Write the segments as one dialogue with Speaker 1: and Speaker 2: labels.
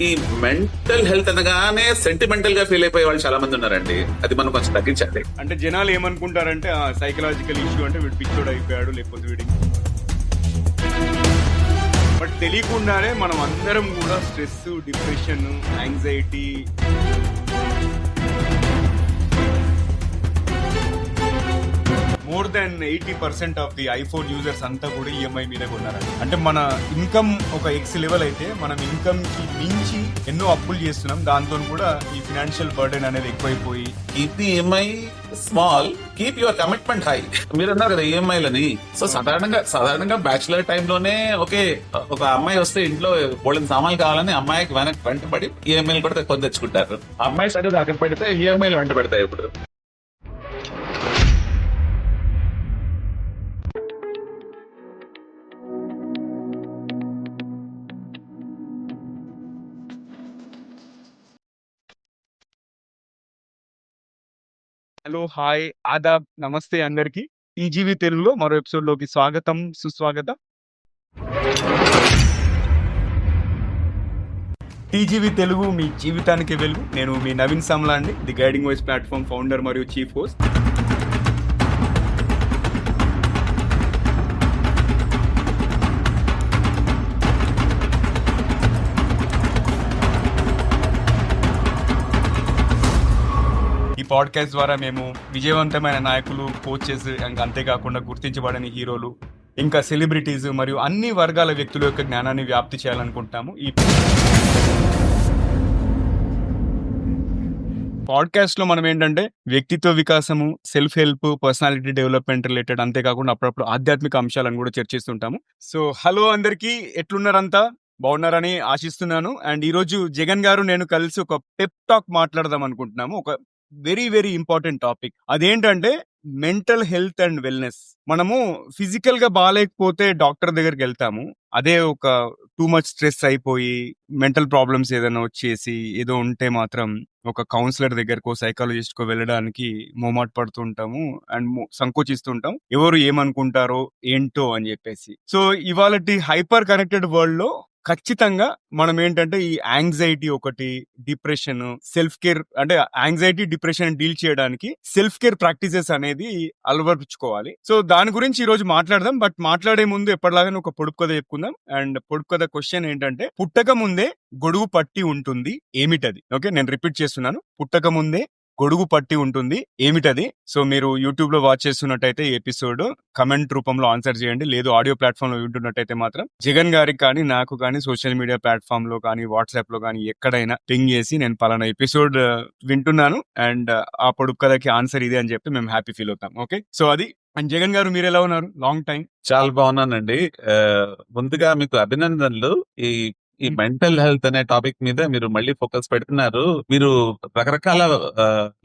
Speaker 1: ఈ mental health అనగానే సెంటిమెంటల్గా feel అయిపోయే వాళ్ళు చాలా మంది ఉన్నారండి. అది మనం కొంచెం తగ్గించాలి.
Speaker 2: అంటే జనాలు ఏమనుకుంటారంటే సైకలాజికల్ ఇష్యూ అంటే వీడు పిచ్చోడు అయిపోయాడు లేకపోతే వీడి బట్ తెలియకుండానే మనం అందరం కూడా stress depression anxiety more than eighty percent of the iPhone users అంతా కూడా ఈఎంఐ మీద కొన్నారు అంటే మన ఇన్కమ్ ఒక ఎక్స్ లెవెల్ అయితే మనం ఇన్కమ్కి మించి ఎన్నో అప్పులు చేస్తున్నాం. దాంతో కూడా ఈ ఫినాన్షియల్ బర్డెన్ అనేది ఎక్కువైపోయి
Speaker 1: keep the EMI small keep your commitment high మీరు అన్నారు కదా ఈఎంఐలని సో సాధారణంగా సాధారణంగా బ్యాచులర్లోనే ఓకే ఒక అమ్మాయి వస్తే ఇంట్లో పోలిన సామాన్లు కావాలని అమ్మాయికి వెనక్కి వెంట పడి ఈఎంఐలు కూడా కొని తెచ్చుకుంటారు. అమ్మాయి సరే దాకా పెడితే ఈఎంఐలు వెంట పెడతాయి ఇప్పుడు.
Speaker 2: హలో హాయ్ ఆదాబ్ నమస్తే అందరికి. ఈజీవి తెలుగులో మరో ఎపిసోడ్లోకి స్వాగతం సుస్వాగతం. టీజీవీ తెలుగు మీ జీవితానికి వెలుగు. నేను మీ నవీన్ సామ్లా అండి the guiding voice platform founder మరియు చీఫ్ హోస్ట్. పాడ్కాస్ట్ ద్వారా మేము విజయవంతమైన నాయకులు కోచెస్ ఇంకా అంతేకాకుండా గుర్తించబడని హీరోలు ఇంకా సెలబ్రిటీస్ మరియు అన్ని వర్గాల వ్యక్తుల యొక్క జ్ఞానాన్ని వ్యాప్తి చేయాలనుకుంటున్నాము ఈ పాడ్కాస్ట్లో మనం ఏంటంటే వ్యక్తిత్వ వికాసము self help personality development related అంతేకాకుండా అప్పుడప్పుడు ఆధ్యాత్మిక అంశాలను కూడా చర్చిస్తుంటాము. సో హలో అందరికీ ఎట్లున్నారంతా? బాగున్నారని ఆశిస్తున్నాను. అండ్ ఈరోజు జగన్ గారు నేను కలిసి ఒక పెప్ టాక్ మాట్లాడదాం అనుకుంటున్నాము. ఒక వెరీ వెరీ ఇంపార్టెంట్ టాపిక్. అదేంటంటే మెంటల్ హెల్త్ అండ్ వెల్నెస్. మనము ఫిజికల్గా బాగాలేకపోతే డాక్టర్ దగ్గరికి వెళ్తాము. అదే ఒక టూ మచ్ స్ట్రెస్ అయిపోయి మెంటల్ ప్రాబ్లమ్స్ ఏదైనా వచ్చేసి ఏదో ఉంటే మాత్రం ఒక కౌన్సిలర్ దగ్గరకో సైకాలజిస్ట్ కో వెళ్ళడానికి మొమాట పడుతుంటాము అండ్ సంకోచిస్తుంటాం ఎవరు ఏమనుకుంటారో ఏంటో అని చెప్పేసి. సో ఇవాళ హైపర్ కనెక్టెడ్ వరల్డ్లో ఖచ్చితంగా మనం ఏంటంటే ఈ యాంగ్జైటీ ఒకటి డిప్రెషన్ సెల్ఫ్ కేర్ అంటే యాంగ్జైటీ డిప్రెషన్ డీల్ చేయడానికి సెల్ఫ్ కేర్ ప్రాక్టీసెస్ అనేది అలవర్చుకోవాలి. సో దాని గురించి ఈ రోజు మాట్లాడదాం. బట్ మాట్లాడే ముందు ఎప్పటిలాగానే ఒక పొడుపు కథ చెప్పుకుందాం. అండ్ పొడుపు కథ క్వశ్చన్ ఏంటంటే పుట్టక ముందే గొడుగు పట్టి ఉంటుంది. ఏమిటది? ఓకే నేను రిపీట్ చేస్తున్నాను. పుట్టక ముందే గొడుగు పట్టి ఉంటుంది. ఏమిటది? సో మీరు యూట్యూబ్లో వాచ్ చేస్తున్నట్టయితే ఈ ఎపిసోడ్ కమెంట్ రూపంలో ఆన్సర్ చేయండి. లేదు ఆడియో ప్లాట్ఫామ్లో వింటున్నట్టయితే మాత్రం జగన్ గారికి కానీ నాకు కానీ సోషల్ మీడియా ప్లాట్ఫామ్లో కానీ వాట్సాప్లో కానీ ఎక్కడైనా పింగ్ చేసి నేను పలానా ఎపిసోడ్ వింటున్నాను. అండ్ ఆ పొడుపు కథకి ఆన్సర్ ఇది అని చెప్పి మేము హ్యాపీ ఫీల్ అవుతాం. ఓకే? సో అది. అండ్ జగన్ గారు మీరు ఎలా ఉన్నారు? లాంగ్ టైం
Speaker 1: చాలా బాగున్నానండి. ముందుగా మీకు అభినందనలు. ఈ ఈ మెంటల్ హెల్త్ అనే టాపిక్ మీద మీరు మళ్ళీ ఫోకస్ పెడుతున్నారు. మీరు రకరకాల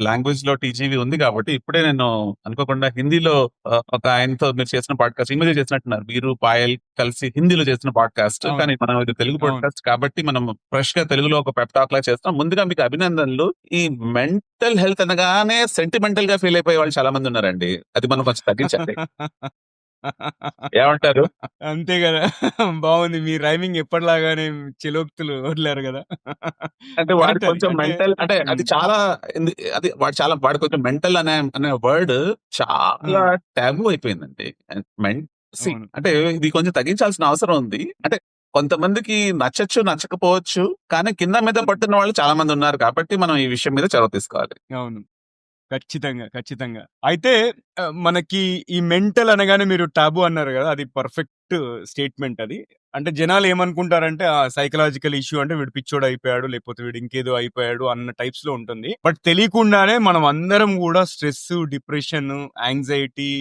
Speaker 1: లాంగ్వేజ్లో టీజీవీ ఉంది కాబట్టి ఇప్పుడే నేను అనుకోకుండా హిందీలో ఒక ఆయనతో మీరు చేసిన పాడ్కాస్ట్ మధ్య చేసినట్టున్నారు. మీరు పాయల్ కలిసి హిందీలో చేసిన పాడ్కాస్ట్. కానీ మనం ఇది తెలుగు. పాడ్కాస్ట్ కాబట్టి మనం ఫ్రెష్గా తెలుగులో ఒక పెప్టాక్ లా చేస్తాం. ముందుగా మీకు అభినందనలు. ఈ మెంటల్ హెల్త్ అనగానే సెంటిమెంటల్గా ఫీల్ అయిపోయే వాళ్ళు చాలా మంది ఉన్నారండి. అది మనం కొంచెం తగ్గించాలి ఏమంటారు?
Speaker 2: అంతే కదా. బాగుంది. మీ రైమింగ్ ఎప్పటిలాగానే చెలోక్తులు వదిలేరు కదా.
Speaker 1: అంటే వాడు
Speaker 2: అది.
Speaker 1: కొంచెం
Speaker 2: అంటే-
Speaker 1: మెంటల్ అంటే అది. చాలా ఎందు- అది వాడు చాలా వాడు కొంచెం మెంటల్ అనే అనే వర్డ్ చాలా టాబు అయిపోయిందండి. మెన్
Speaker 2: అవును.
Speaker 1: అంటే ఇది కొంచెం తగ్గించాల్సిన అవసరం ఉంది. అంటే కొంతమందికి నచ్చచ్చు నచ్చకపోవచ్చు కానీ కింద మీద పట్టున్న వాళ్ళు చాలా మంది ఉన్నారు కాబట్టి మనం ఈ విషయం మీద చొరవ తీసుకోవాలి.
Speaker 2: అవును. ఖచ్చితంగా ఖచ్చితంగా. అయితే మనకి ఈ మెంటల్ అనగానే మీరు టాబు అన్నారు కదా అది పర్ఫెక్ట్ స్టేట్మెంట్ అది. అంటే జనాలు ఏమనుకుంటారంటే ఆ సైకలాజికల్ ఇష్యూ అంటే వీడు పిచ్చోడు అయిపోయాడు లేకపోతే వీడు ఇంకేదో అయిపోయాడు అన్న టైప్స్లో ఉంటుంది. బట్ తెలియకుండానే మనం అందరం కూడా స్ట్రెస్ డిప్రెషన్ యాంగ్జైటీ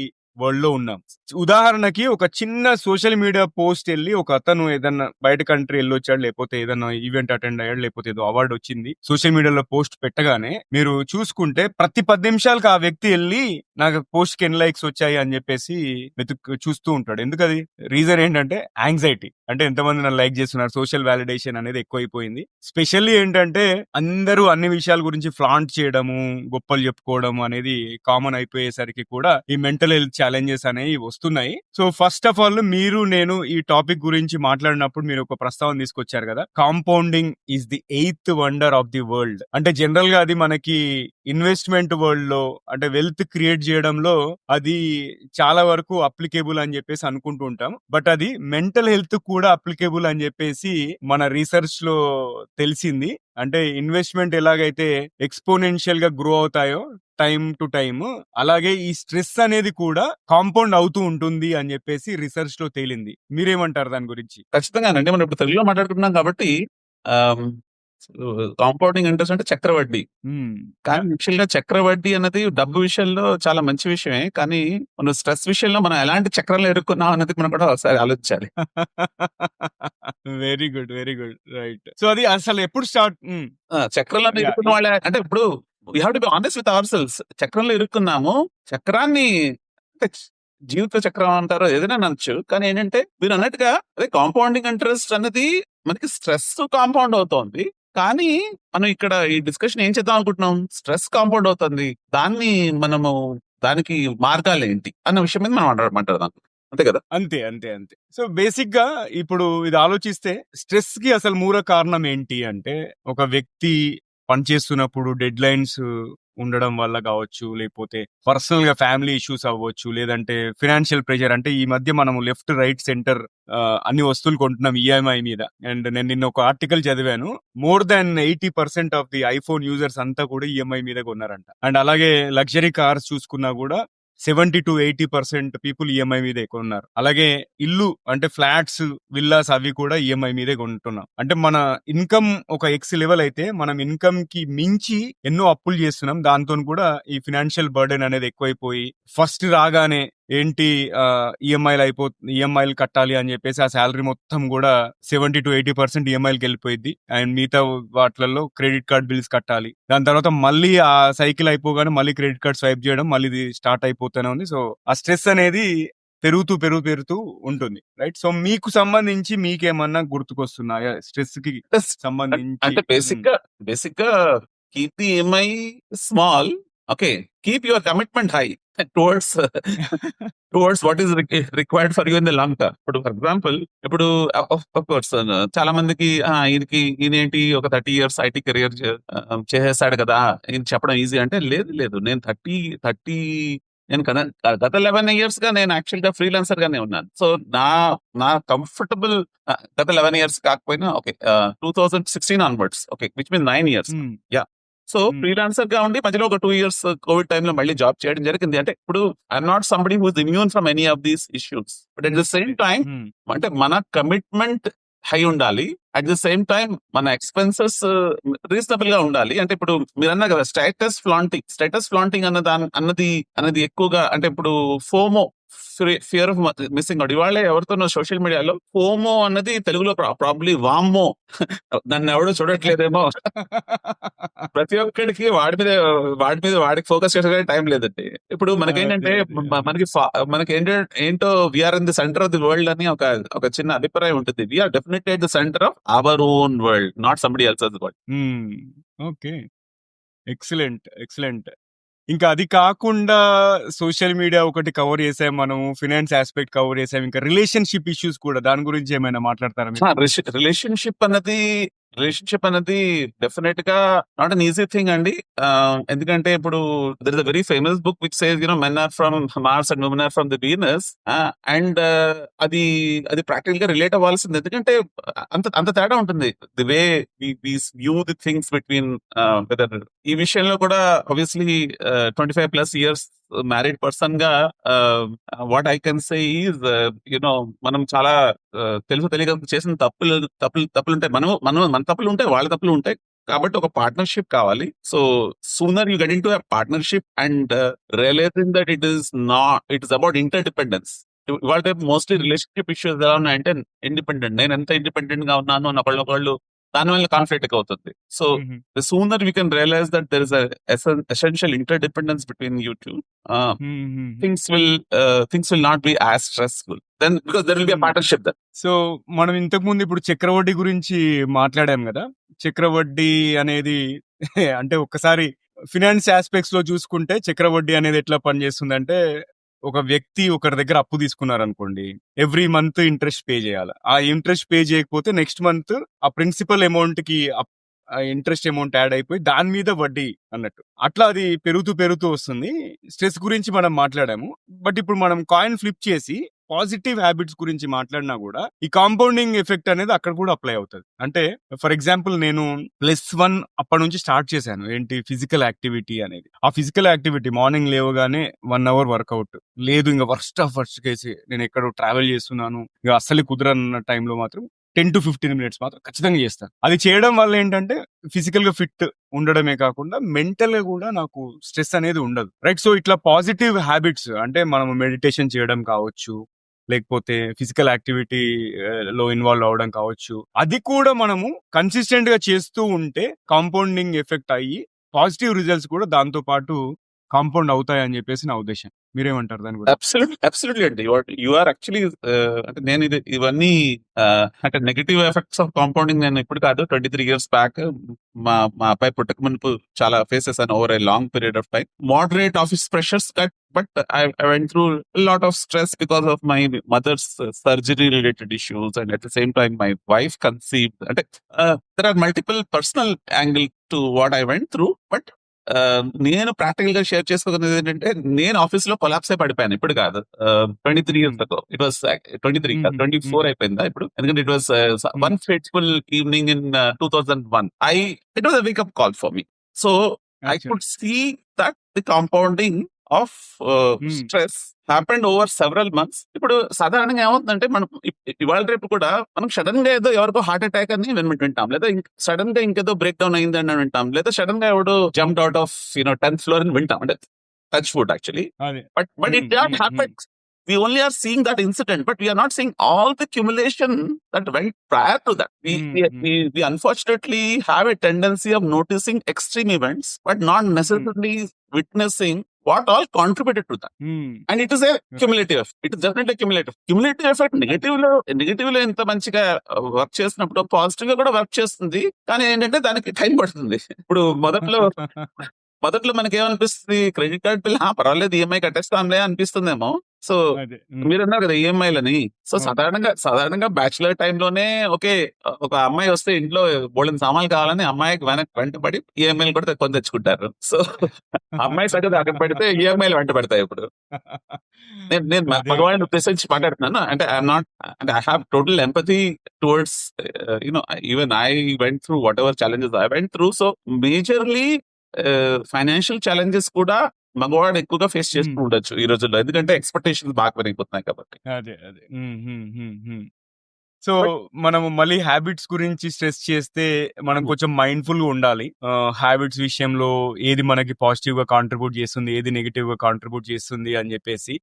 Speaker 2: వరల్డ్లో ఉన్నాం ఉదాహరణకి ఒక చిన్న సోషల్ మీడియా పోస్ట్ వెళ్ళి ఒక అతను ఏదన్నా బయట కంట్రీ వెళ్ళొచ్చాడు లేకపోతే ఏదన్నా ఈవెంట్ అటెండ్ అయ్యాడు లేకపోతే ఏదో అవార్డు వచ్చింది సోషల్ మీడియాలో పోస్ట్ పెట్టగానే మీరు చూసుకుంటే ప్రతి పది నిమిషాలకు ఆ వ్యక్తి వెళ్ళి నాకు పోస్ట్కి ఎన్ని లైక్స్ వచ్చాయి అని చెప్పేసి వెతుకు చూస్తూ ఉంటాడు. ఎందుకది? రీజన్ ఏంటంటే యాంగ్జైటీ. అంటే ఎంతమంది నన్ను లైక్ చేస్తున్నారు? సోషల్ వ్యాలిడేషన్ అనేది ఎక్కువైపోయింది. స్పెషల్లీ ఏంటంటే అందరూ అన్ని విషయాల గురించి ఫ్లాంట్ చేయడము గొప్పలు చెప్పుకోవడం అనేది కామన్ అయిపోయేసరికి కూడా ఈ మెంటల్ హెల్త్ ఛాలెంజెస్ అనేవి వస్తున్నాయి. సో ఫస్ట్ ఆఫ్ ఆల్ మీరు నేను ఈ టాపిక్ గురించి మాట్లాడినప్పుడు మీరు ఒక ప్రస్తావన తీసుకొచ్చారు కదా? Compounding is the eighth wonder of the world అంటే జనరల్గా అది మనకి ఇన్వెస్ట్మెంట్ వరల్డ్లో అంటే వెల్త్ క్రియేట్ చేయడంలో అది చాలా వరకు అప్లికేబుల్ అని చెప్పేసి అనుకుంటూ ఉంటాం. బట్ అది మెంటల్ హెల్త్ కూడా అప్లికేబుల్ అని చెప్పేసి మన రీసెర్చ్లో తెలిసింది. అంటే ఇన్వెస్ట్మెంట్ ఎలాగైతే ఎక్స్పోనెన్షియల్గా గ్రో అవుతాయో టైం టు టైం అలాగే ఈ స్ట్రెస్ అనేది కూడా కాంపౌండ్ అవుతూ ఉంటుంది అని చెప్పేసి రీసెర్చ్లో తేలింది. మీరేమంటారు దాని గురించి?
Speaker 1: ఖచ్చితంగా అంటే మనం ఇప్పుడు తెలుగులో మాట్లాడుకుంటున్నాం కాబట్టి కాంపౌండింగ్ ఇంట్రెస్ట్ అంటే చక్రవడ్డీ. కానీ యాక్చువల్గా చక్రవడ్డీ అనేది డబ్బు విషయంలో చాలా మంచి విషయమే. కానీ మనం స్ట్రెస్ విషయంలో మనం ఎలాంటి చక్రంలో ఎరుక్కున్నాం అన్నది మనం కూడా ఒకసారి ఆలోచించాలి.
Speaker 2: Very good very good. Right. So అది అసలు ఎప్పుడు స్టార్ట్?
Speaker 1: ఆ, చక్రంలో
Speaker 2: Yeah.
Speaker 1: ఇరుక్కున్న వాళ్ళే. అంటే ఇప్పుడు we have to be honest with our selves చక్రంలో ఇరుక్కున్నాము చక్రాన్ని జీవిత చక్రం అంటారో ఏదైనా అనొచ్చు. కానీ ఏంటంటే మీరు అన్నట్టుగా అదే కాంపౌండింగ్ ఇంట్రెస్ట్ అనేది మనకి స్ట్రెస్ కాంపౌండ్ అవుతోంది. కానీ మనం ఇక్కడ ఈ డిస్కషన్ ఏం చేద్దాం అనుకుంటున్నాం? స్ట్రెస్ కాంపౌండ్ అవుతుంది. దాన్ని మనము దానికి మార్గాలు ఏంటి? అన్న విషయం మీద మనం మాట్లాడ- మాట్లాడదాం. అంతే కదా?
Speaker 2: అంతే అంతే అంతే. సో బేసిక్గా ఇప్పుడు ఇది ఆలోచిస్తే స్ట్రెస్కి అసలు మూల కారణం ఏంటి అంటే ఒక వ్యక్తి పనిచేస్తున్నప్పుడు డెడ్ లైన్స్ ఉండడం వల్ల కావచ్చు లేకపోతే పర్సనల్గా ఫ్యామిలీ ఇష్యూస్ అవ్వచ్చు లేదంటే ఫినాన్షియల్ ప్రెషర్ అంటే ఈ మధ్య మనం లెఫ్ట్ రైట్ సెంటర్ అన్ని వస్తువులు కొంటున్నాం ఈఎంఐ మీద. అండ్ నేను నిన్న ఒక ఆర్టికల్ చదివాను. More than eighty percent of the iPhone users అంతా కూడా ఈఎంఐ మీద కొన్నారంట. అండ్ అలాగే లగ్జరీ కార్స్ చూసుకున్నా కూడా seventy to eighty percent people EMI మీదే కొన్నారు. అలాగే ఇల్లు అంటే ఫ్లాట్స్ విల్లాస్ అవి కూడా ఈఎంఐ మీదే కొంటున్నాం. అంటే మన ఇన్కమ్ ఒక ఎక్స్ లెవెల్ అయితే మనం ఇన్కమ్కి మించి ఎన్నో అప్పులు చేస్తున్నాం. దాంతో కూడా ఈ ఫినాన్షియల్ బర్డెన్ అనేది ఎక్కువైపోయి ఫస్ట్ రాగానే ఏంటి ఈఎంఐలు అయిపో ఈఎంఐలు కట్టాలి అని చెప్పేసి ఆ శాలరీ మొత్తం కూడా సెవెంటీ టు ఎయిటీ పర్సెంట్ ఈఎంఐలు వెళ్ళిపోయింది అండ్ మిగతా వాటిలలో క్రెడిట్ కార్డ్ బిల్స్ కట్టాలి. దాని తర్వాత మళ్ళీ ఆ సైకిల్ అయిపోగానే మళ్ళీ క్రెడిట్ కార్డ్ స్వైప్ చేయడం మళ్ళీ ఇది స్టార్ట్ అయిపోతూనే ఉంది. సో ఆ స్ట్రెస్ అనేది పెరుగుతూ పెరుగు పెరుగుతూ ఉంటుంది. రైట్? సో మీకు సంబంధించి మీకేమన్నా గుర్తుకొస్తున్నాయా? స్ట్రెస్కి సంబంధించి.
Speaker 1: అంటే బేసిక్గా బేసిక్గా keep the small. Okay. Keep your commitment high. Towards towards what is required for you in the long term ఇప్పుడు ఫర్ ఎగ్జాంపుల్ ఇప్పుడు కోర్స్ చాలా మందికి ఈయనకి ఈయనేంటి ఒక థర్టీ ఇయర్స్ ఐటీ కెరియర్ చేసేసాడు కదా ఇది చెప్పడం ఈజీ అంటే లేదు లేదు. నేను థర్టీ థర్టీ నేను కదా గత లెవెన్ ఇయర్స్గా నేను యాక్చువల్గా ఫ్రీలాన్సర్ గానే ఉన్నాను. సో నా నా కంఫర్టబుల్ గత లెవెన్ ఇయర్స్ కాకపోయినా okay two thousand sixteen onwards okay which mean
Speaker 2: nine
Speaker 1: years
Speaker 2: hmm.
Speaker 1: So. ఫ్రీలాన్సర్గా ఉండి మధ్యలో ఒక టూ ఇయర్స్ కోవిడ్ టైంలో మళ్ళీ జాబ్ చేయడం జరిగింది. అంటే ఇప్పుడు I'm not somebody who's immune from any of these issues but at the same
Speaker 2: time.
Speaker 1: అంటే మన కమిట్మెంట్ హై ఉండాలి. అట్ ద సేమ్ టైం మన ఎక్స్పెన్సెస్ రీజనబుల్గా ఉండాలి. అంటే ఇప్పుడు మీరు అన్నారు కదా స్టేటస్ ఫ్లాంటింగ్ స్టేటస్ ఫ్లాంటింగ్ అన్న దాని అన్నది అన్నది ఎక్కువగా అంటే ఇప్పుడు FOMO fear of missing out ఇవాళ ఎవరితోనో సోషల్ మీడియాలో ఫోమో అన్నది తెలుగులో ప్రాబ్లీ వామ్మో. నన్ను ఎవడో చూడట్లేదేమో. ప్రతి ఒక్కడికి వాడి మీద వాడి మీద వాడికి ఫోకస్ చేసే టైం లేదండి. ఇప్పుడు మనకేంటంటే మనకి మనకి ఏంటో we are in the centre of the world అని ఒక ఒక చిన్న అభిప్రాయం ఉంటుంది. We are definitely the centre of our own world not somebody else's
Speaker 2: world okay. Excellent excellent. ఇంకా అది కాకుండా సోషల్ మీడియా ఒకటి కవర్ చేసాం మనం ఫినాన్స్ ఆస్పెక్ట్ కవర్ చేసాం ఇంకా రిలేషన్షిప్ ఇష్యూస్ కూడా దాని గురించి ఏమైనా మాట్లాడతారా మీరు?
Speaker 1: రిలేషన్షిప్ అన్నది రిలేషన్షిప్ అనేది డెఫినెట్గా నాట్ అన్ ఈజీ థింగ్ అండి. ఎందుకంటే ఇప్పుడు there is a very famous book which says you know men are from Mars and women are from the Venus and అది అది ప్రాక్టికల్గా రిలేట్ అవ్వాల్సింది. ఎందుకంటే అంత అంత తేడా ఉంటుంది. The way view the things between whether. ఈ విషయంలో కూడా obviously twenty five plus years married పర్సన్గా what I can say is you know మనం చాలా తెలుసు తెలియక చేసిన తప్పులు తప్పులు తప్పులు ఉంటాయి మనం మనం మన తప్పులు ఉంటాయి వాళ్ళ తప్పులు ఉంటాయి కాబట్టి ఒక పార్ట్నర్షిప్ కావాలి. So sooner you get into partnership and realising that it is not it is about interdependence ఇవాళ మోస్ట్లీ రిలేషన్షిప్ ఇష్యూస్ ఎలా ఉన్నాయంటే ఇండిపెండెంట్ నేను ఎంత ఇండిపెండెంట్గా ఉన్నాను అని ఒకళ్ళు ఒకళ్ళు దాని వల్ల కాన్ఫ్లిక్ట్ అవుతుంది.
Speaker 2: So
Speaker 1: the sooner we can realise that there is essential interdependence between
Speaker 2: YouTube
Speaker 1: things will things will not be as stressful then because there will be partnership that
Speaker 2: so మనం ఇంతకు ముందు ఇప్పుడు చక్రవడ్డీ గురించి మాట్లాడాం కదా? చక్రవడ్డీ అనేది అంటే ఒక్కసారి ఫినాన్స్ ఆస్పెక్ట్స్లో చూసుకుంటే చక్రవడ్డీ అనేది ఎట్లా పనిచేస్తుంది అంటే ఒక వ్యక్తి ఒకరి దగ్గర అప్పు తీసుకున్నారనుకోండి ఎవ్రీ మంత్ ఇంట్రెస్ట్ పే చేయాలి. ఆ ఇంట్రెస్ట్ పే చేయకపోతే నెక్స్ట్ మంత్ ఆ ప్రిన్సిపల్ అమౌంట్కి ఇంట్రెస్ట్ అమౌంట్ యాడ్ అయిపోయి దాని మీద వడ్డీ అన్నట్టు. అట్లా అది పెరుగుతూ పెరుగుతూ వస్తుంది. స్ట్రెస్ గురించి మనం మాట్లాడాము. బట్ ఇప్పుడు మనం కాయిన్ ఫ్లిప్ చేసి పాజిటివ్ హ్యాబిట్స్ గురించి మాట్లాడినా కూడా ఈ కాంపౌండింగ్ ఎఫెక్ట్ అనేది అక్కడ కూడా అప్లై అవుతుంది. అంటే ఫర్ ఎగ్జాంపుల్ నేను ప్లస్ వన్ అప్పటి నుంచి స్టార్ట్ చేశాను. ఏంటి? ఫిజికల్ యాక్టివిటీ అనేది. ఆ ఫిజికల్ యాక్టివిటీ మార్నింగ్ లేవగానే వన్ అవర్ వర్కౌట్. లేదు ఇంకా వర్స్ట్ ఆఫ్ వర్స్ట్ కేసి నేను ఎక్కడో ట్రావెల్ చేస్తున్నాను. ఇక అస్సలు కుదరన్న టైంలో మాత్రం టెన్ టు ఫిఫ్టీన్ మినిట్స్ మాత్రం ఖచ్చితంగా చేస్తాను. అది చేయడం వల్ల ఏంటంటే ఫిజికల్గా ఫిట్ ఉండడమే కాకుండా మెంటల్గా కూడా నాకు స్ట్రెస్ అనేది ఉండదు. రైట్? సో ఇట్లా పాజిటివ్ హ్యాబిట్స్ అంటే మనం మెడిటేషన్ చేయడం కావచ్చు లేకపోతే ఫిజికల్ యాక్టివిటీ లో ఇన్వాల్వ్ అవడం కావచ్చు. అది కూడా మనము కన్సిస్టెంట్గా చేస్తూ ఉంటే కాంపౌండింగ్ ఎఫెక్ట్ అయ్యి పాజిటివ్ రిజల్ట్స్ కూడా దాంతో పాటు కాంపౌండ్ అవుతాయని చెప్పేసి నా ఉద్దేశం. మీరేమంటారు దాని గురించి?
Speaker 1: అబ్సల్యూట్ అబ్సల్యూట్లీ అండి. యు ఆర్ యాక్చువల్లీ అంటే నేను ఇది ఇవన్నీ అంటే నెగిటివ్ ఎఫెక్ట్స్ ఆఫ్ కాంపౌండింగ్ నేను ఇప్పుడు కాదు ట్వంటీ త్రీ ఇయర్స్ బ్యాక్ మా మా అబ్బాయి పుట్టక మునుపు చాలా ఫేస్ చేశాను over a long period of time moderate office pressures cut but I went through lot of stress because of my mother's surgery related issues and at the same time my wife conceive అంటే there are multiple personal angle to what I went through but నేను ప్రాక్టికల్గా share చేసుకున్నది ఏంటంటే నేను ఆఫీస్లో collapse అయి పడిపోయాను. ఇప్పుడు కాదు. Twenty three years ago it was twenty
Speaker 2: three.
Speaker 1: Twenty four అయిపోయిందా ఇప్పుడు? ఎందుకంటే it was one fateful evening in two thousand one I it was wake up call for me so I could see that the compounding of uh,
Speaker 2: Hmm.
Speaker 1: stress happened over several months. ఇప్పుడు సాధారణంగా ఏమవుతుందంటే మనం ఇ- ఇవాళ రేపు కూడా మనం sudden గా ఏదో ఎవరికో హార్ట్ అటాక్ అని విన్- వింటాం లేదా సడన్ గా ఇంకేదో బ్రేక్ డౌన్ అయింది అని వింటాం లేదా సడన్ గా ఎవడో jump out of you know tenth floor అని వింటాం అంటే టచ్ ఫుడ్ యాక్చువల్లీ
Speaker 2: అదే
Speaker 1: but but it
Speaker 2: Mm,
Speaker 1: not
Speaker 2: mm,
Speaker 1: happens. We only are seeing that incident, but we are not seeing all the accumulation that went prior to that. We,
Speaker 2: Mm,
Speaker 1: we,
Speaker 2: mm.
Speaker 1: we, we unfortunately have a tendency of noticing extreme events, but not necessarily witnessing what all contributed to that.
Speaker 2: Hmm.
Speaker 1: And it is a cumulative effect. It is definitely cumulative. Cumulative effect నెగటివ్లో నెగటివ్లో ఎంత మంచిగా work చేసినప్పుడు పాజిటివ్గా కూడా work చేస్తుంది కానీ ఏంటంటే దానికి టైం పడుతుంది ఇప్పుడు మొదట్లో మొదట్లో మనకి ఏమనిపిస్తుంది క్రెడిట్ కార్డ్ బిల్ పర్వాలేదు ఈఎంఐ కట్టేస్తాంలే అనిపిస్తుందేమో సో. మీరు అన్నారు కదా ఈఎంఐలని సో. సాధారణంగా సాధారణంగా బ్యాచులర్ టైంలోనే ఓకే ఒక అమ్మాయి వస్తే ఇంట్లో బోళ్ళని సామాన్లు కావాలని అమ్మాయికి వెనక వెంటబడి ఈఎంఐలు కూడా కొని తెచ్చుకుంటారు సో అమ్మాయి సంగతి అక్కడ పెడితే ఈఎంఐలు వెంట పెడతాయి ఇప్పుడు నేను నేను. మగవాడిని ఉద్దేశించి మాట్లాడుతున్నాను అంటే ఐఎమ్ నాట్ అంటే I have total empathy towards you know even I went through whatever challenges I went through so majorly financial challenges కూడా మగవాడు ఎక్కువగా ఫేస్ చేస్తూ. ఉండొచ్చు ఈ రోజుల్లో. ఎందుకంటే ఎక్స్పెక్టేషన్స్ బాగా పెరిగిపోతున్నాయి కాబట్టి.
Speaker 2: అదే అదే. సో మనము మళ్ళీ హ్యాబిట్స్ గురించి స్ట్రెస్ చేస్తే మనం. కొంచెం మైండ్ఫుల్గా ఉండాలి. హ్యాబిట్స్ విషయంలో ఏది మనకి పాజిటివ్గా కాంట్రిబ్యూట్ చేస్తుంది ఏది నెగిటివ్గా కాంట్రిబ్యూట్ చేస్తుంది అని చెప్పేసి.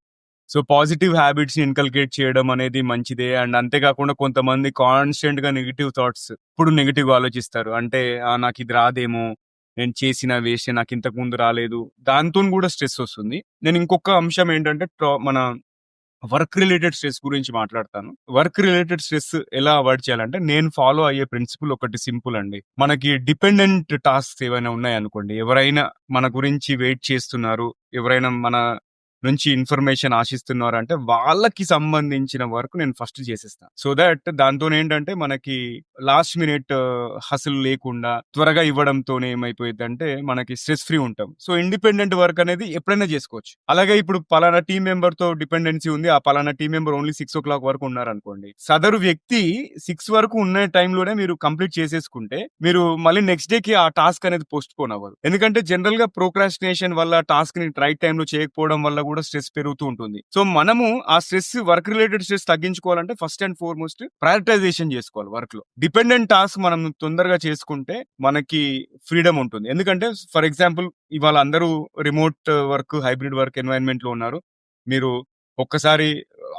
Speaker 2: సో పాజిటివ్ హ్యాబిట్స్ ఇన్కల్కేట్ చేయడం అనేది మంచిదే. అండ్ అంతేకాకుండా కొంతమంది కాన్స్టెంట్గా నెగిటివ్ థాట్స్ ఇప్పుడు నెగిటివ్ ఆలోచిస్తారు. అంటే "ఆ, నాకు ఇది రాదేమో నేను చేసిన వేస్ట్ నాకు ఇంతకు ముందు రాలేదు. దాంతో కూడా స్ట్రెస్ వస్తుంది. నేను ఇంకొక అంశం ఏంటంటే ట్రా- మన వర్క్ రిలేటెడ్ స్ట్రెస్ గురించి మాట్లాడతాను. వర్క్ రిలేటెడ్ స్ట్రెస్ ఎలా అవాయిడ్ చేయాలంటే నేను ఫాలో అయ్యే ప్రిన్సిపల్ ఒకటి సింపుల్ అండి. మనకి డిపెండెంట్ టాస్క్స్ ఏమైనా ఉన్నాయనుకోండి ఎవరైనా మన గురించి వెయిట్ చేస్తున్నారు ఎవరైనా మన నుంచి ఇన్ఫర్మేషన్ ఆశిస్తున్నారు అంటే వాళ్ళకి సంబంధించిన వర్క్ నేను ఫస్ట్ చేసేస్తాను సో దట్ దాంతో ఏంటంటే మనకి లాస్ట్ మినిట్ హసులు లేకుండా త్వరగా ఇవ్వడంతోనే ఏమైపోయింది అంటే మనకి స్ట్రెస్ ఫ్రీ ఉంటాం. సో ఇండిపెండెంట్ వర్క్ అనేది ఎప్పుడైనా చేసుకోవచ్చు. అలాగే ఇప్పుడు పలానా టీం మెంబర్తో డిపెండెన్సీ ఉంది. ఆ పలానా team member only six o'clock వరకు ఉన్నారనుకోండి. సదరు వ్యక్తి సిక్స్ వరకు ఉన్న టైంలోనే మీరు కంప్లీట్ చేసేసుకుంటే మీరు మళ్ళీ నెక్స్ట్ డేకి ఆ టాస్క్ అనేది పోస్ట్ పోన్ అవ్వదు. ఎందుకంటే జనరల్గా ప్రోక్రాస్టినేషన్ వల్ల టాస్క్ని రైట్ టైంలో చేయకపోవడం వల్ల కూడా స్ట్రెస్ పెరుగుతూ ఉంటుంది. సో మనము ఆ స్ట్రెస్ వర్క్ రిలేటెడ్ స్ట్రెస్ తగ్గించుకోవాలంటే ఫస్ట్ అండ్ ఫార్మోస్ట్ ప్రయారిటైజేషన్ చేసుకోవాలి వర్క్లో డిపెండెంట్ టాస్క్ మనం తొందరగా చేసుకుంటే మనకి ఫ్రీడమ్ ఉంటుంది. ఎందుకంటే ఫర్ ఎగ్జాంపుల్ ఇవాళ అందరూ రిమోట్ వర్క్ హైబ్రిడ్ వర్క్ ఎన్వైరన్మెంట్లో ఉన్నారు. మీరు ఒక్కసారి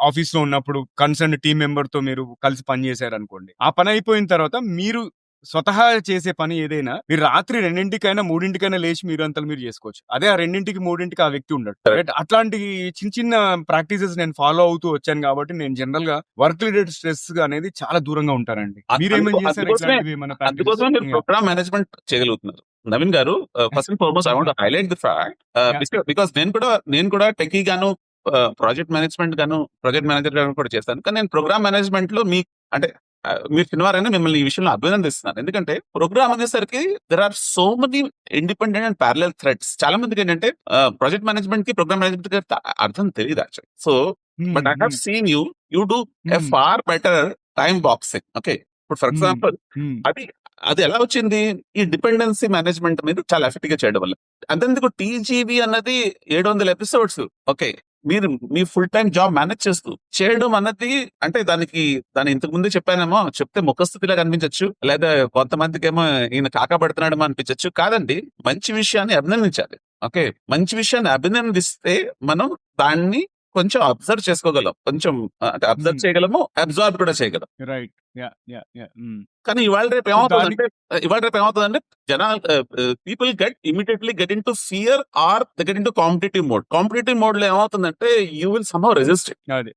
Speaker 2: ఆఫీస్లో ఉన్నప్పుడు కన్సర్న్ టీం మెంబర్తో మీరు కలిసి పని చేశారు అనుకోండి ఆ పని అయిపోయిన తర్వాత మీరు స్వతహా చేసే పని ఏదైనా మీరు రాత్రి రెండింటికైనా మూడింటికైనా లేచి మీరు అంతలు మీరు చేసుకోవచ్చు అదే ఆ రెండింటికి మూడింటికి ఆ వ్యక్తి ఉండడు. Right? అట్లాంటి చిన్న చిన్న ప్రాక్టీసెస్ నేను ఫాలో అవుతూ వచ్చాను కాబట్టి నేను జనరల్గా వర్క్ రిలేటెడ్ స్ట్రెస్ అనేది చాలా దూరంగా ఉంటానండి చేశారు?
Speaker 1: ప్రోగ్రామ్ మేనేజ్మెంట్ చేయగలుగుతున్నారు నవీన్ గారు first and foremost I want highlight the
Speaker 2: fact.
Speaker 1: Because నేను కూడా నేను కూడా టెకీ గాను ప్రాజెక్ట్ మేనేజ్మెంట్ గాను ప్రాజెక్ట్ మేనేజర్ గాను కూడా చేస్తాను కానీ నేను ప్రోగ్రామ్ మేనేజ్మెంట్లో మీ అంటే మీరు తినవారని మిమ్మల్ని ఈ విషయంలో అభినందిస్తున్నాను ఎందుకంటే ప్రోగ్రామ్ అనేసరికి there are so many independent and parallel threads చాలా మందికి ఏంటంటే ప్రాజెక్ట్ మేనేజ్మెంట్కి ప్రోగ్రామ్ మేనేజ్మెంట్కి అర్థం తెలియదు actually so but I have seen you you do
Speaker 2: a.
Speaker 1: Far better time boxing okay ఇప్పుడు ఫర్. ఎగ్జాంపుల్ అది అది ఎలా వచ్చింది? ఈ డిపెండెన్సీ మేనేజ్మెంట్ మీద చాలా ఎఫెక్ట్గా చేయడం వల్ల. అంతెందుకు? టీజీవి అన్నది ఏడు వందల ఎపిసోడ్స్ ఓకే మీరు మీ ఫుల్ టైం జాబ్ మేనేజ్ చేస్తూ చేయడం అన్నది అంటే దానికి దాని ఇంతకు ముందే చెప్పానేమో చెప్తే ముఖస్థితిలా కనిపించవచ్చు లేదా కొంతమందికి ఏమో ఈయన కాకపడుతున్నాడేమో అనిపించవచ్చు కాదండి మంచి విషయాన్ని అభినందించాలి. ఓకే మంచి విషయాన్ని అభినందిస్తే మనం దాన్ని కొంచెం అబ్జర్వ్ చేసుకోగలం. కొంచెం అంటే అబ్జర్వ్. చేయగలము అబ్జర్వ్ కూడా చేయగలం.
Speaker 2: రైట్. యా యా యా
Speaker 1: కానీ ఇవాళ రేపు ఏమవుతుందంటే ఇవాళ రేపు ఏమవుతుందంటే జనాలు people get immediately get into fear or the get into competitive mode. Competitive మోడ్లో ఏమవుతుందంటే యూ విల్ సమ్హౌ రెసిస్ట్.
Speaker 2: అదే.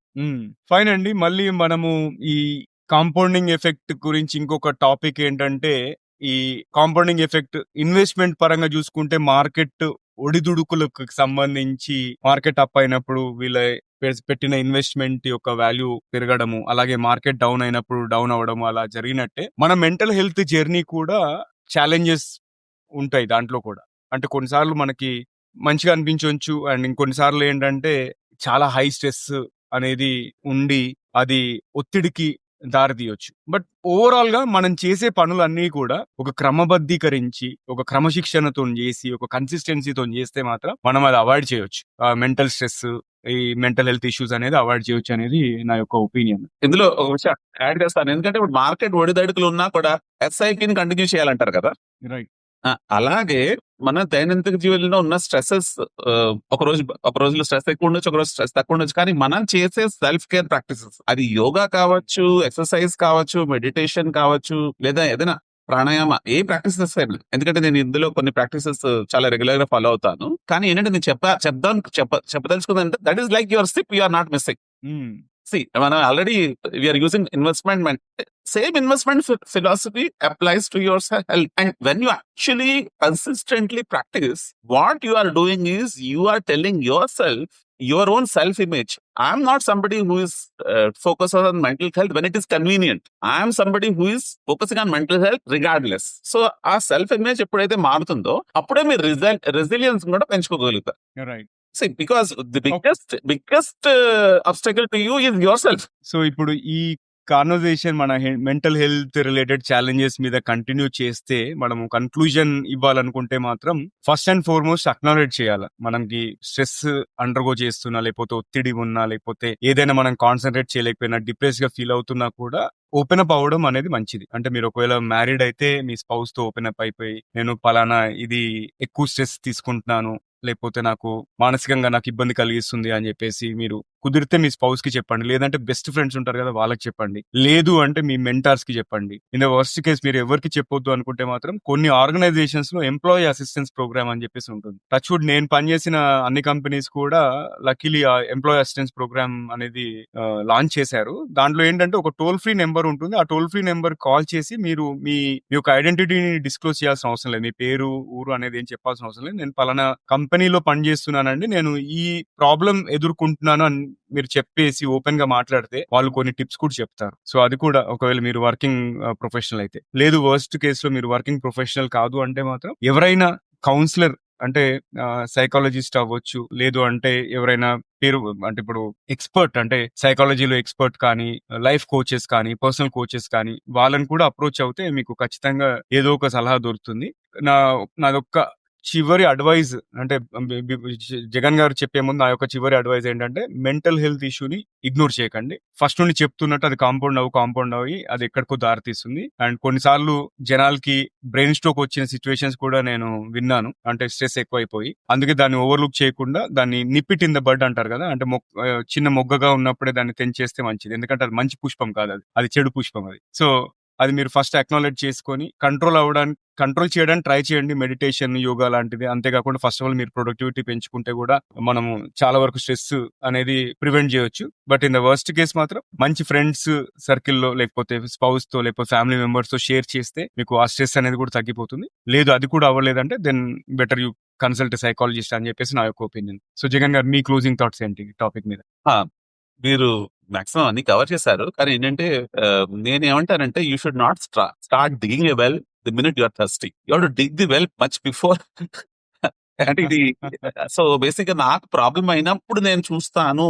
Speaker 2: ఫైన్ అండి. మళ్ళీ మనము ఈ కాంపౌండింగ్ ఎఫెక్ట్ గురించి ఇంకొక టాపిక్ ఏంటంటే ఈ కాంపౌండింగ్ ఎఫెక్ట్ ఇన్వెస్ట్మెంట్ పరంగా చూసుకుంటే మార్కెట్ ఒడిదుడుకులకు సంబంధించి మార్కెట్ అప్ అయినప్పుడు వీళ్ళ పె- పెట్టిన ఇన్వెస్ట్మెంట్ యొక్క వాల్యూ పెరగడము అలాగే మార్కెట్ డౌన్ అయినప్పుడు డౌన్ అవడము అలా జరిగినట్టే మన మెంటల్ హెల్త్ జర్నీ కూడా ఛాలెంజెస్ ఉంటాయి దాంట్లో కూడా. అంటే కొన్నిసార్లు మనకి మంచిగా అనిపించవచ్చు అండ్ ఇంకొన్నిసార్లు ఏంటంటే చాలా హై స్ట్రెస్ అనేది ఉండి అది ఒత్తిడికి దారి తీయొచ్చు. బట్ ఓవరాల్గా మనం చేసే పనులన్నీ కూడా ఒక క్రమబద్ధీకరించి ఒక క్రమశిక్షణతో చేసి ఒక కన్సిస్టెన్సీతో చేస్తే మాత్రం మనం అది అవాయిడ్ చేయొచ్చు. మెంటల్ స్ట్రెస్ ఈ మెంటల్ హెల్త్ ఇష్యూస్ అనేది అవాయిడ్ చేయొచ్చు అనేది నా యొక్క ఒపీనియన్.
Speaker 1: ఇందులో ఒక విషయం యాడ్ చేస్తాను. ఎందుకంటే ఇప్పుడు మార్కెట్ ఒడిదడుకులు ఉన్నా కూడా ఎస్ఐపిని కంటిన్యూ చేయాలంటారు కదా?
Speaker 2: రైట్.
Speaker 1: ఆ, అలాగే మన దైనందిక జీవితంలో ఉన్న స్ట్రెసెస్ ఒక రోజు ఒక రోజులో స్ట్రెస్ ఎక్కువ ఉండొచ్చు ఒక రోజు స్ట్రెస్ తక్కువ ఉండొచ్చు కానీ మనం చేసే సెల్ఫ్ కేర్ ప్రాక్టీసెస్ అది యోగా కావచ్చు ఎక్సర్సైజ్ కావచ్చు మెడిటేషన్ కావచ్చు లేదా ఏదైనా ప్రాణాయామ ఏ ప్రాక్టీసెస్ అయినా. ఎందుకంటే నేను ఇందులో కొన్ని ప్రాక్టీసెస్ చాలా రెగ్యులర్గా ఫాలో అవుతాను. కానీ ఏంటంటే నేను చెప్ప చెప్దాం చెప్ప చెప్పదలుచుకుందంటే that is like your slip you are not missing see మనం already we are using investment same investment philosophy applies to your health and when you actually consistently practice what you are doing is you are telling yourself your own self image i'm not somebody who is uh, focused on mental health when it is convenient i am somebody who is focusing on mental health regardless so ఆ self image ఎప్పుడైతే మారుతుందో అప్పుడే మీరు resilience కూడా పెంచుకోగలుగుతారు
Speaker 2: right
Speaker 1: See, because the biggest biggest uh, obstacle to you is yourself.
Speaker 2: So ఇప్పుడు ఈ conversation మన mental health related challenges మీద కంటిన్యూ చేస్తే మనము కన్క్లూజన్ ఇవ్వాలనుకుంటే మాత్రం ఫస్ట్ అండ్ ఫార్మోస్ట్ అక్నాలెడ్జ్ చేయాలి. మనకి స్ట్రెస్ అండర్గో చేస్తున్నా లేకపోతే ఒత్తిడి ఉన్నా లేకపోతే ఏదైనా మనం కాన్సన్ట్రేట్ చేయలేకపోయినా డిప్రెస్గా ఫీల్ అవుతున్నా కూడా ఓపెన్ అప్ అవ్వడం అనేది మంచిది. అంటే మీరు ఒకవేళ మ్యారీడ్ అయితే మీ స్పౌస్తో ఓపెన్ అప్ అయిపోయి నేను పలానా ఇది ఎక్కువ స్ట్రెస్ తీసుకుంటున్నాను లేకపోతే నాకు మానసికంగా నాకు ఇబ్బంది కలిగిస్తుంది అని చెప్పేసి మీరు కుదిరితే మీ స్పౌస్కి చెప్పండి. లేదంటే బెస్ట్ ఫ్రెండ్స్ ఉంటారు కదా వాళ్ళకి చెప్పండి. లేదు అంటే మీ మెంటార్స్కి చెప్పండి. ఇన్ ద వర్స్ట్ కేస్ మీరు ఎవరికి చెప్పొద్దు అనుకుంటే మాత్రం కొన్ని ఆర్గనైజేషన్స్లో ఎంప్లాయీ అసిస్టెన్స్ ప్రోగ్రామ్ అని చెప్పేసి ఉంటుంది. టచ్ వుడ్ నేను పనిచేసిన అన్ని కంపెనీస్ కూడా లక్కీలీ ఆ ఎంప్లాయీ అసిస్టెన్స్ ప్రోగ్రామ్ అనేది లాంచ్ చేశారు. దాంట్లో ఏంటంటే ఒక టోల్ ఫ్రీ నెంబర్ ఉంటుంది. ఆ టోల్ ఫ్రీ నెంబర్ కాల్ చేసి మీరు మీ మీ యొక్క ఐడెంటిటీని డిస్క్లోజ్ చేయాల్సిన అవసరం లేదు. మీ పేరు ఊరు అనేది ఏం చెప్పాల్సిన అవసరం లేదు. నేను పలానా కంపెనీలో పనిచేస్తున్నానండి. నేను ఈ ప్రాబ్లం ఎదుర్కొంటున్నాను అని మీరు చెప్పేసి ఓపెన్గా మాట్లాడితే వాళ్ళు కొన్ని టిప్స్ కూడా చెప్తారు. సో అది కూడా ఒకవేళ మీరు వర్కింగ్ ప్రొఫెషనల్ అయితే. లేదు వర్స్ట్ కేసులో మీరు వర్కింగ్ ప్రొఫెషనల్ కాదు అంటే మాత్రం ఎవరైనా కౌన్సిలర్ అంటే సైకాలజిస్ట్ అవ్వచ్చు లేదు అంటే ఎవరైనా పేరు అంటే ఇప్పుడు ఎక్స్పర్ట్ అంటే సైకాలజీలో ఎక్స్పర్ట్ కానీ లైఫ్ కోచెస్ కానీ పర్సనల్ కోచెస్ కానీ వాళ్ళని కూడా అప్రోచ్ అవుతే మీకు ఖచ్చితంగా ఏదో ఒక సలహా దొరుకుతుంది. నా నాదొక్క చివరి అడ్వైజ్ అంటే జగన్ గారు చెప్పే ముందు నా యొక్క చివరి అడ్వైజ్ ఏంటంటే మెంటల్ హెల్త్ ఇష్యూని ఇగ్నోర్ చేయకండి. ఫస్ట్ నుండి చెప్తున్నట్టు అది కాంపౌండ్ అవ్వు కాంపౌండ్ అవి అది ఎక్కడికో దారితీస్తుంది అండ్ కొన్నిసార్లు జనాలకి బ్రెయిన్ స్ట్రోక్ వచ్చిన సిచ్యువేషన్స్ కూడా నేను విన్నాను. అంటే స్ట్రెస్ ఎక్కువైపోయి. అందుకే దాన్ని ఓవర్లుక్ చేయకుండా దాన్ని నిప్పిట్ ఇన్ ద బర్డ్ అంటారు కదా అంటే చిన్న మొగ్గగా ఉన్నప్పుడే దాన్ని తెంచేస్తే మంచిది. ఎందుకంటే అది మంచి పుష్పం కాదు అది. అది చెడు పుష్పం అది. సో అది మీరు ఫస్ట్ అక్నాలెడ్జ్ చేసుకొని కంట్రోల్ అవ్వడానికి కంట్రోల్ చేయడానికి ట్రై చేయండి మెడిటేషన్ యోగా లాంటిది. అంతేకాకుండా ఫస్ట్ ఆఫ్ ఆల్ మీరు ప్రొడక్టివిటీ పెంచుకుంటే కూడా మనము చాలా వరకు స్ట్రెస్ అనేది ప్రివెంట్ చేయొచ్చు. But in the worst case మాత్రం మంచి ఫ్రెండ్స్ సర్కిల్లో లేకపోతే స్పౌస్తో లేకపోతే ఫ్యామిలీ మెంబర్స్తో షేర్ చేస్తే మీకు ఆ స్ట్రెస్ అనేది కూడా తగ్గిపోతుంది. లేదు అది కూడా అవ్వలేదంటే then better you consult psychologist అని చెప్పేసి నా యొక్క ఒపీనియన్ సో జగన్ గారు మీ క్లోజింగ్ థాట్స్ ఏంటి టాపిక్ మీద?
Speaker 1: మీరు మాక్సిమం అన్ని కవర్ చేశారు. కానీ ఏంటంటే నేను ఏమంటానంటే you should not start digging a well the minute your thirsty you to dig the well much before అంటే ఇది సో బేసిక్గా నాకు ప్రాబ్లం అయినప్పుడు నేను చూస్తాను.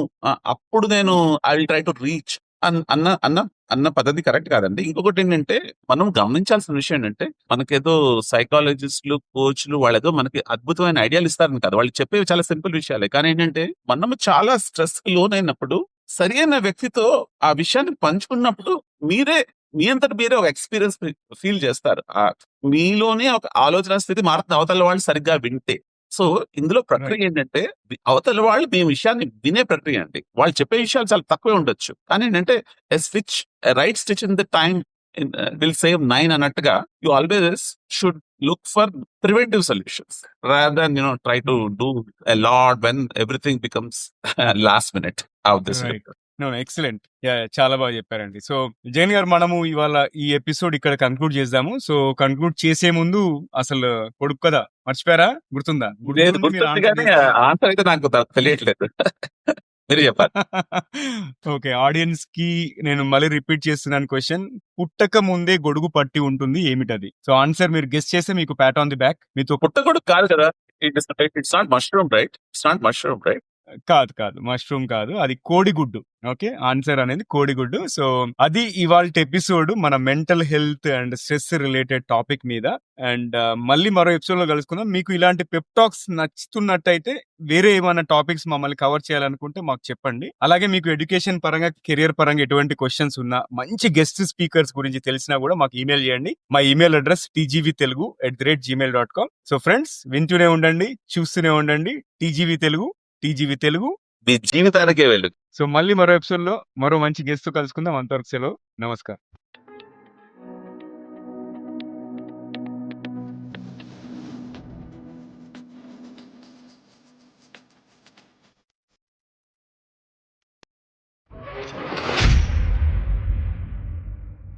Speaker 1: అప్పుడు నేను I will try to reach అన్న అన్న అన్న పద్ధతి కరెక్ట్ కాదండి. ఇంకొకటి ఏంటంటే మనం గమనించాల్సిన విషయం ఏంటంటే మనకేదో సైకాలజిస్టులు కోచ్లు వాళ్ళేదో మనకి అద్భుతమైన ఐడియాలు ఇస్తారని కాదు. వాళ్ళు చెప్పేవి చాలా సింపుల్ విషయాలే. కానీ ఏంటంటే మనం చాలా స్ట్రెస్కి లోనైనప్పుడు సరైన వ్యక్తితో ఆ విషయాన్ని పంచుకున్నప్పుడు మీరే మీ అంతటి మీరే ఒక ఎక్స్పీరియన్స్ ఫీల్ చేస్తారు. ఆ మీలోనే ఒక ఆలోచన స్థితి మారుతుంది. అవతల వాళ్ళు సరిగ్గా వింటే. సో ఇందులో ప్రక్రియ ఏంటంటే అవతల వాళ్ళు మీ విషయాన్ని వినే ప్రక్రియ అండి. వాళ్ళు చెప్పే విషయాలు చాలా తక్కువే ఉండొచ్చు. కానీ ఏంటంటే switch right stitch in the time will save nine అన్నట్టుగా you always should look for preventive solutions rather you know try to do a lot when everything becomes last minute
Speaker 2: of this excellent చాలా బాగా చెప్పారండి. So Jagan గారు మనము ఇవాళ ఈ episode ఇక్కడ conclude చేద్దాము. సో కంక్లూడ్ చేసే ముందు అసలు కొడుకు కదా మర్చిపోయారా? గుర్తుందా.
Speaker 1: ఆన్సర్ అయితే నాకు తెలియట్లేదు. మీరు చెప్పాలి.
Speaker 2: ఓకే. ఆడియన్స్కి నేను మళ్ళీ రిపీట్ చేస్తున్నాను క్వశ్చన్. పుట్టక ముందే గొడుగు పట్టి ఉంటుంది ఏమిటది? సో ఆన్సర్ మీరు గెస్ట్ చేస్తే మీకు ప్యాట్ ఆన్ ది బ్యాక్. మీతో
Speaker 1: పుట్టగొడుగు కాదు కదా. It is it's not mushroom right? It's not mushroom right?
Speaker 2: కాదు కాదు. మష్రూమ్ కాదు. అది కోడిగుడ్డు. ఓకే? ఆన్సర్ అనేది కోడిగుడ్డు. సో అది ఇవాళ ఎపిసోడ్ మన mental health and stress related topic మీద. అండ్ మళ్ళీ మరో ఎపిసోడ్లో కలుసుకుందాం. మీకు ఇలాంటి పెప్టాక్స్ నచ్చుతున్నట్టయితే వేరే ఏమైనా టాపిక్స్ మమ్మల్ని కవర్ చేయాలనుకుంటే మాకు చెప్పండి. అలాగే మీకు ఎడ్యుకేషన్ పరంగా కెరియర్ పరంగా ఎటువంటి క్వశ్చన్స్ ఉన్నా మంచి గెస్ట్ స్పీకర్స్ గురించి తెలిసినా కూడా మాకు ఈమెయిల్ చేయండి. మా email address TGV Telugu at the rate Gmail dot com. So friends వింటూనే ఉండండి చూస్తూనే ఉండండి. TGV Telugu TGV Telugu.
Speaker 1: మీ జీవితానికే వెళ్ళు.
Speaker 2: సో మళ్ళీ మరో ఎపిసోడ్లో మరో మంచి గెస్ట్తో కలుసుకుందాం. అంతవరకు సెలవు. నమస్కారం.